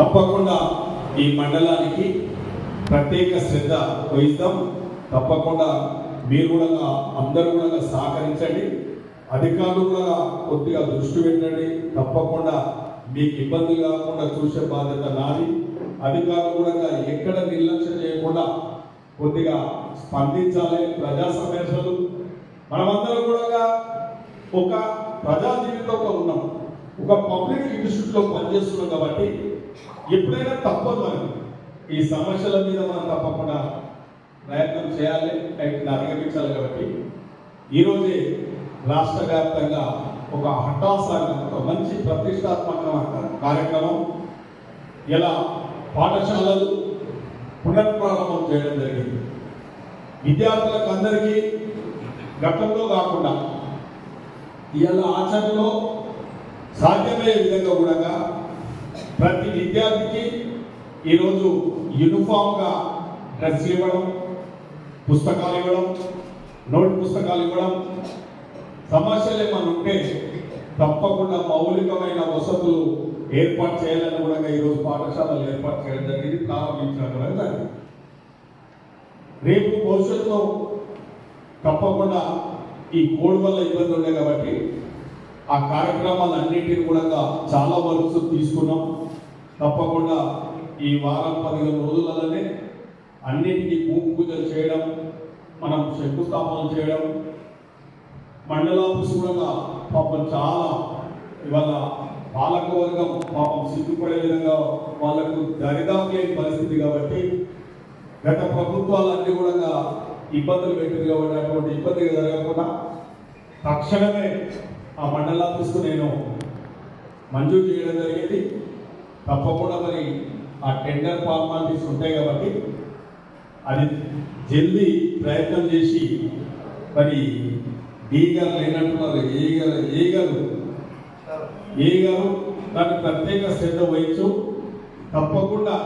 తప్పకుండా ఈ మండలానికి ప్రత్యేక శ్రద్ధ వహిస్తాం తప్పకుండా మీరు కూడా అందరూ కూడా సహకరించండి. అధికారులు కూడా కొద్దిగా దృష్టి పెట్టండి. తప్పకుండా మీకు ఇబ్బంది కాకుండా చూసే బాధ్యత నాది. అధికారులు కూడా ఎక్కడ నిర్లక్ష్యం చేయకుండా కొద్దిగా స్పందించాలి. ప్రజా సమస్యలు. మనమందరం కూడా ఒక ప్రజా జీవితంలో ఉన్నాం. ఒక పబ్లిక్ ఇన్స్టిట్యూట్లో పనిచేస్తున్నాం కాబట్టి ఎప్పుడైనా తప్పదు మనం ఈ సమస్యల మీద మనం తప్పకుండా ప్రయత్నం చేయాలి వాటిని అధిగమించాలి కాబట్టి. ఈరోజే రాష్ట్ర వ్యాప్తంగా ఒక హఠాసాన్ని ఒక మంచి ప్రతిష్టాత్మకమైన కార్యక్రమం ఇలా పాఠశాలలు పునఃప్రారంభం చేయడం జరిగింది. విద్యార్థులకు అందరికీ గతంలో కాకుండా ఇవాళ ఆచరణలో సాధ్యమయ్యే విధంగా కూడా ప్రతి విద్యార్థికి ఈరోజు యూనిఫామ్గా డ్రెస్సులు ఇవ్వడం పుస్తకాలు ఇవ్వడం నోట్ పుస్తకాలు ఇవ్వడం సమస్యలు ఏమైనా ఉంటే తప్పకుండా మౌలికమైన వసతులు ఏర్పాటు చేయాలని కూడా ఈరోజు పాఠశాలలు ఏర్పాటు చేయడం జరిగింది ప్రారంభించడం కూడా జరిగింది. రేపు భవిష్యత్తులో తప్పకుండా ఈ కోడ్ వల్ల ఇబ్బంది ఉండే కాబట్టి ఆ కార్యక్రమాలన్నింటినీ కూడా చాలా వరకు తీసుకున్నాం. తప్పకుండా ఈ వారం పదిహేను రోజులలోనే అన్నిటికీ భూమి పూజలు చేయడం మనం శంకుస్థాపన చేయడం మండల కూడా పాపం చాలా ఇవాళ పాలకవర్గం పాపం సిగ్గుపడే విధంగా వాళ్ళకు దరిదాపు లేని పరిస్థితి కాబట్టి గత ప్రభుత్వాలన్నీ కూడా ఇబ్బందులు పెట్టింది కాబట్టి అటువంటి ఇబ్బంది జరగకుండా తక్షణమే ఆ మండలాఫీస్కు నేను మంజూరు చేయడం జరిగింది. తప్పకుండా మరి ఆ టెండర్ ఫార్మాలిటీస్ ఉంటాయి కాబట్టి అది జల్దీ ప్రయత్నం చేసి మరి డి గారు లేనట్టున్నారు ఏ గారు ఏ గారు? ఏ గారు? దానికి ప్రత్యేక శ్రద్ధ వహించు. తప్పకుండా